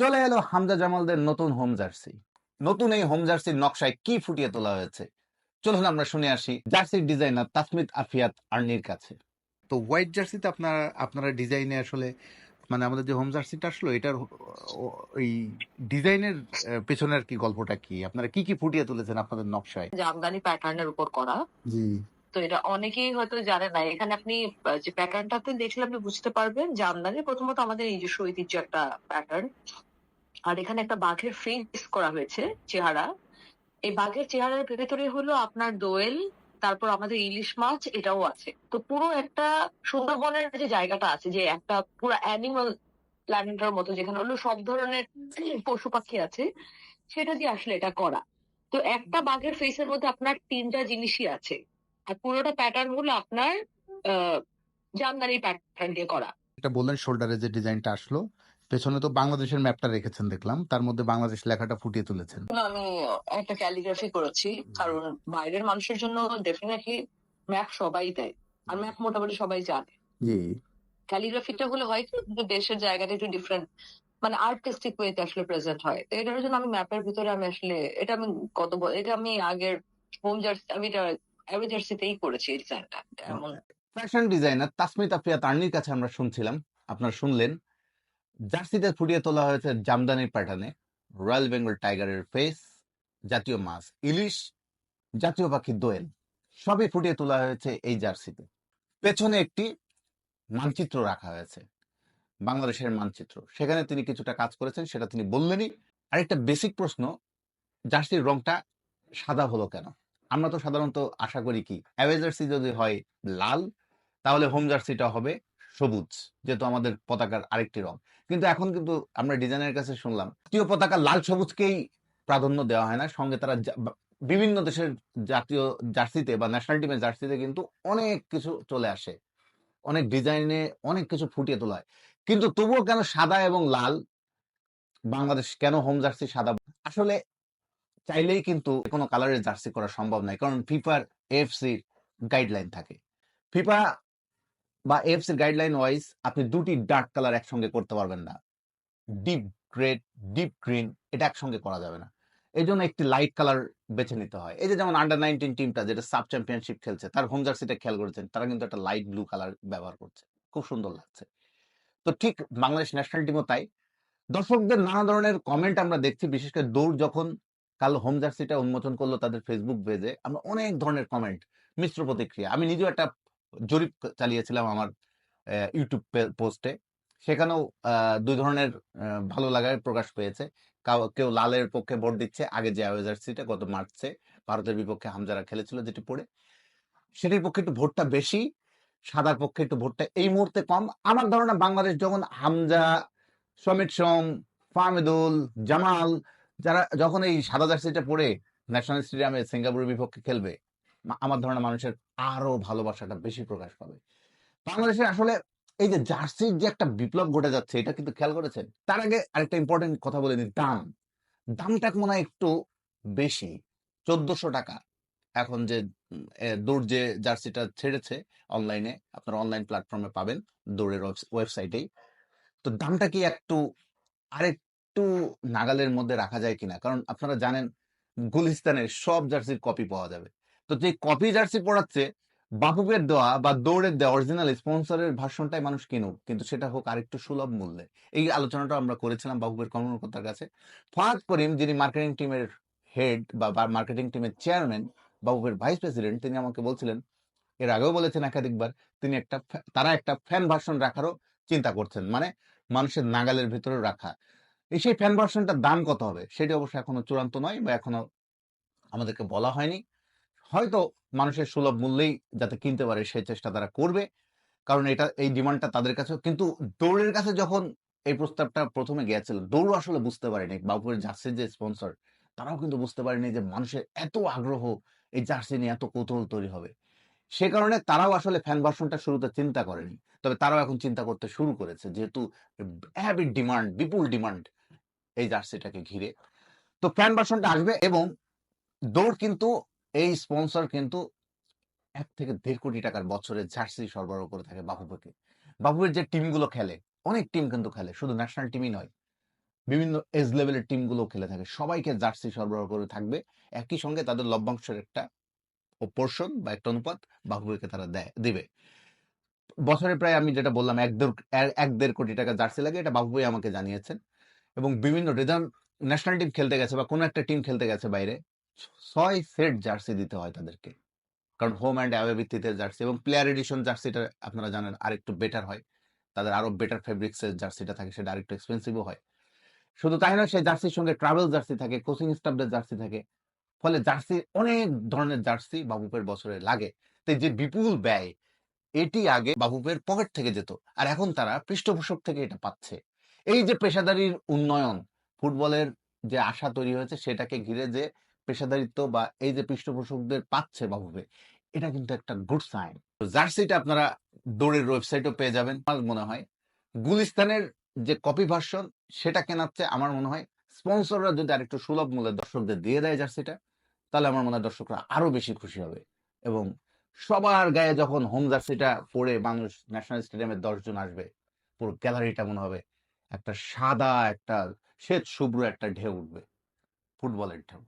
চলে এলো হামজা জামালদের নতুন হোম জার্সি নতুন এই হোম জার্সির নকশায় কি ফুটিয়ে তোলা হয়েছে? চলুন আমরা শুনে আসি জার্সির ডিজাইনার তাসমিত আফিয়াত আর্নির কাছে। তো হোয়াইট জার্সিতে আপনারা আপনারা ডিজাইনে আসলে মানে আমাদের যে হোম জার্সিটা আসলো এটার ওই ডিজাইনের পেছনে আর কি গল্পটা কি? আপনারা কি কি ফুটিয়ে তুলেছেন আপনাদের নকশায়? জামদানি প্যাটার্নের উপর করা। জি। তো এটা অনেকেই হয়তো জানে না। এখানে আপনি যে প্যাটার্নটাতে দেখলে আপনি বুঝতে পারবেন জামদানি প্রথমত আমাদের নিজস্ব ঐতিহ্য একটা প্যাটার্ন আর এখানে একটা বাঘের ফেস করা হয়েছে, চেহারা। এই বাঘের চেহারার ভেতরে হলো আপনার দোয়েল, তারপর আমাদের ইলিশ মাছ, এটাও আছে। তো পুরো একটা সুন্দরবনের যে জায়গাটা আছে, যে একটা পুরো অ্যানিমাল প্ল্যানেটের মতো, যেখানে হলো সব ধরনের পশু পাখি আছে, সেটা দিয়ে আসলে এটা করা। তো একটা বাঘের ফেসের মধ্যে আপনার তিনটা জিনিসই আছে। আর পুরোটা প্যাটার্ন হলো আপনার জামদানি প্যাটার্ন দিয়ে করা। এটা বললেন শোল্ডারে যে ডিজাইনটা আসলো পেছনে তো বাংলাদেশের ম্যাপটা রেখেছেন দেখলাম। তার মধ্যে বাংলাদেশ লেখাটা ফুটিয়ে তুলেছেন। আমি একটা ক্যালিগ্রাফি করেছি। কারণ বাইরের মানুষের জন্য ডেফিনেটলি ম্যাপ সবাই দেয়। আর ম্যাপ মোটামুটি সবাই জানে। জি। ক্যালিগ্রাফিটা হলে হয় কি দেশের জায়গাটা একটু ডিফারেন্ট মানে আর্টিস্টিক ওয়েতে আসলে প্রেজেন্ট হয়। তো এটার জন্য আমি ম্যাপের ভিতরে আমি আসলে এটা আমি কত এটা আমি আগের হোম জার্সি আমি এটা অ্যাভে জার্সিতেই করেছি এই ডিজাইনটা এমন ফ্যাশন ডিজাইনার তাসমিত আফিয়াত আর্নির কাছে আমরা শুনছিলাম। আপনারা শুনলেন। জার্সিতে ফুটিয়ে তোলা হয়েছে জামদানির প্যাটার্নে। রয়্যাল বেঙ্গল টাইগারের ফেস, জাতীয় মাছ ইলিশ, জাতীয় পাখি দোয়েল, সবই ফুটিয়ে তোলা হয়েছে এই জার্সিতে। পেছনে একটি মানচিত্র রাখা হয়েছে, বাংলাদেশের মানচিত্র। সেখানে তিনি কিছুটা কাজ করেছেন, সেটা তিনি বললেনই। আরেকটা বেসিক প্রশ্ন, জার্সির রংটা সাদা হলো কেন? আমরা তো সাধারণত আশা করি কি অ্যাওয়ে জার্সি যদি হয় লাল, তাহলে হোম জার্সিটা হবে সবুজ, যেহেতু আমাদের পতাকার আরেকটি রং। কিন্তু এখন কিন্তু আমরা ডিজাইনের কাছে শুনলাম জাতীয় পতাকা লাল সবুজকেই প্রাধান্য দেওয়া হয় না। সঙ্গে তারা বিভিন্ন দেশের জাতীয় জার্সিতে বা ন্যাশনাল টিমের জার্সিতে কিন্তু অনেক কিছু চলে আসে। অনেক ডিজাইনে অনেক কিছু ফুটিয়ে তোলা হয়। কিন্তু তবুও কেন সাদা এবং লাল? বাংলাদেশ কেন হোম জার্সি সাদা? আসলে চাইলেই কিন্তু কোনো কালারের জার্সি করা সম্ভব নয়, কারণ ফিফার এফসি গাইডলাইন থাকে। ফিফা বা এফসি গাইডলাইন ওয়াইজ আপনি দুটি ডার্ক কালার একসঙ্গে করতে পারবেন না। ডিপ গ্রেড ডিপ গ্রিন এটা একসঙ্গে করা যাবে না। এই জন্য একটি লাইট কালার বেছে নিতে হয়। এই যে যেমন আন্ডার নাইনটিন টিমটা যেটা সাব চ্যাম্পিয়নশিপ খেলছে, তার হোম জার্সিটা খেয়াল করেছেন, তারা কিন্তু একটা লাইট ব্লু কালার ব্যবহার করছে। খুব সুন্দর লাগছে। তো ঠিক বাংলাদেশ ন্যাশনাল টিমও তাই। দর্শকদের নানা ধরনের কমেন্ট আমরা দেখছি, বিশেষ করে দৌড় যখন কাল হোম জার্সিটা উন্মোচন করল তাদের ফেসবুক পেজে আমরা অনেক ধরনের কমেন্ট মিশ্র প্রতিক্রিয়া। আমি নিজেও একটা জরিপ চালিয়েছিলাম আমার ইউটিউব পোস্টে সেখানেও দুই ধরনের ভালো লাগার প্রকাশ পেয়েছে। কাউ- লালের পক্ষে ভোট দিচ্ছে। আগে যে জার্সিটা গত মার্চে ভারতের বিপক্ষে হামজারা খেলেছিল যেটি পড়ে। সেটির পক্ষে একটু ভোটটা বেশি, সাদার পক্ষে একটু ভোটটা এই মুহূর্তে কম। আমার ধারণা বাংলাদেশ যখন হামজা সমিত সোম, ফাহমিদুল, জামাল, যারা যখন এই সাদা জার্সিটা পরে ন্যাশনাল স্টেডিয়ামে সিঙ্গাপুরের বিপক্ষে খেলবে আমার ধারণা মানুষের আরও ভালোবাসাটা বেশি প্রকাশ পাবে। বাংলাদেশের আসলে এই যে জার্সির যে একটা বিপ্লব ঘটে যাচ্ছে, এটা কিন্তু খেয়াল করেছেন? তার আগে আরেকটা ইম্পর্টেন্ট কথা বলে নিই দাম। দামটা মনে হয় একটু বেশি, চোদ্দশো টাকা। এখন যে দৌড় যে জার্সিটা ছেড়েছে অনলাইনে আপনারা অনলাইন প্ল্যাটফর্মে পাবেন, দৌড়ের ওয়েবসাইটেই। তো দামটা কি একটু, আরেকটু নাগালের মধ্যে রাখা যায় কিনা? কারণ আপনারা জানেন, গুলিস্তানের সব জার্সির কপি পাওয়া যাবে। তো যে কপি জার্সি পড়াচ্ছে বাফুফের দেওয়া বা দৌড়ের দেওয়া অরিজিনাল স্পন্সরের ভার্সনটাই মানুষ কিনুক। কিন্তু সেটা হোক আরেকটু সুলভ মূল্যে। এই আলোচনাটা আমরা করেছিলাম বাফুফের কর্মকর্তার কাছে। ফাহাদ করিম, যিনি মার্কেটিং টিমের হেড বা মার্কেটিং টিমের চেয়ারম্যান বাবুফের ভাইস প্রেসিডেন্ট তিনি আমাকে বলছিলেন, এর আগেও বলেছেন একাধিকবার, তিনি একটা তারা একটা ফ্যান ভার্সন রাখারও চিন্তা করছেন। মানে মানুষের নাগালের ভেতরে রাখা। এই সেই ফ্যান ভার্সনটার দাম কত হবে? সেটি অবশ্য এখনও চূড়ান্ত নয় বা এখনও আমাদেরকে বলা হয়নি। হয়তো মানুষের সুলভ মূল্যেই যাতে কিনতে পারে সেই চেষ্টা তারা করবে। কারণ এটা, এই ডিমান্ডটা তাদের কাছে কিন্তু দৌড়ের কাছে যখন এই প্রস্তাবটা প্রথমে গিয়েছিল, দৌড় আসলে বুঝতে পারেনি বাবুপুরের জার্সির যে স্পন্সর, তারাও কিন্তু বুঝতে পারেনি যে মানুষের এত আগ্রহ এই জার্সি নিয়ে এত কৌতূহল তৈরি হবে। সে কারণে তারাও আসলে ফ্যান ভার্সনটা শুরুতে চিন্তা করেনি। তবে তারাও এখন চিন্তা করতে শুরু করেছে যেহেতু হ্যাভি ডিমান্ড বিপুল ডিমান্ড এই জার্সিটাকে ঘিরে। তো ফ্যান ভার্সনটা আসবে এবং দৌড় কিন্তু এই স্পন্সর কিন্তু এক থেকে দেড় কোটি টাকার বছরে জার্সি সরবরাহ করে থাকে বাফুফেকে। বাফুফের যে টিমগুলো খেলে, অনেক টিম কিন্তু খেলে, শুধু ন্যাশনাল টিমই নয়, বিভিন্ন এজ লেভেলের টিমগুলো খেলে থাকে। সবাইকে জার্সি সরবরাহ করে থাকবে। একই সঙ্গে তাদের লভ্যাংশের একটা পোর্শন বা একটা অনুপাত বাহুবলীকে তারা দেয়, দিবে। বছরে প্রায় আমি যেটা বললাম, এক দেড়, এক- এক দেড় কোটি টাকা জার্সি লাগে, এটা বাবুই আমাকে জানিয়েছেন। এবং বিভিন্ন রিজার্ভ ন্যাশনাল টিম খেলতে গেছে বা কোনো একটা টিম খেলতে গেছে বাইরে ছয় সেট জার্সি দিতে হয় তাদেরকে। কারণ হোম অ্যান্ড অ্যাওয়ে ভিত্তিতে জার্সি এবং প্লেয়ার এডিশন জার্সিটা আপনারা জানেন আরেকটু বেটার হয়। তাদের আরও বেটার ফেব্রিক্সের জার্সিটা থাকে, সেটা আরেকটু এক্সপেন্সিভও হয়। শুধু তাই নয় সেই জার্সির সঙ্গে ট্রাভেল জার্সি থাকে কোচিং স্টাফদের জার্সি থাকে। ফলে জার্সি অনেক ধরনের জার্সি বাবুপের বছরে লাগে। তাই যে বিপুল ব্যয়, এটি আগে বাবুপের পকেট থেকে যেত, আর এখন তারা পৃষ্ঠপোষক থেকে এটা পাচ্ছে। এই যে পেশাদারির উন্নয়ন, ফুটবলের যে আশা তৈরি হয়েছে, সেটাকে ঘিরে যে পেশাদারিত্ব বা এই যে পৃষ্ঠপোষকদের পাচ্ছে বাবুপে এটা কিন্তু একটা গুড সাইন জার্সিটা আপনারা দৌড়ের ওয়েবসাইটও পেয়ে যাবেন, আমার মনে হয়। গুলিস্তানের যে কপি ভার্সন সেটা কেনাচ্ছে আমার মনে হয় স্পন্সররা যদি আরেকটু সুলভ মূল্যে দর্শকদের দিয়ে দেয় জার্সিটা, তাহলে আমার মনে হয় দর্শকরা আরও বেশি খুশি হবে। এবং সবার গায়ে যখন হোম জার্সিটা পরে মানুষ ন্যাশনাল স্টেডিয়ামে দশজন আসবে, পুরো গ্যালারিটা মনে হবে একটা সাদা, একটা শ্বেত, শুভ্র একটা ঢেউ উঠবে, ফুটবলের ঢেউ।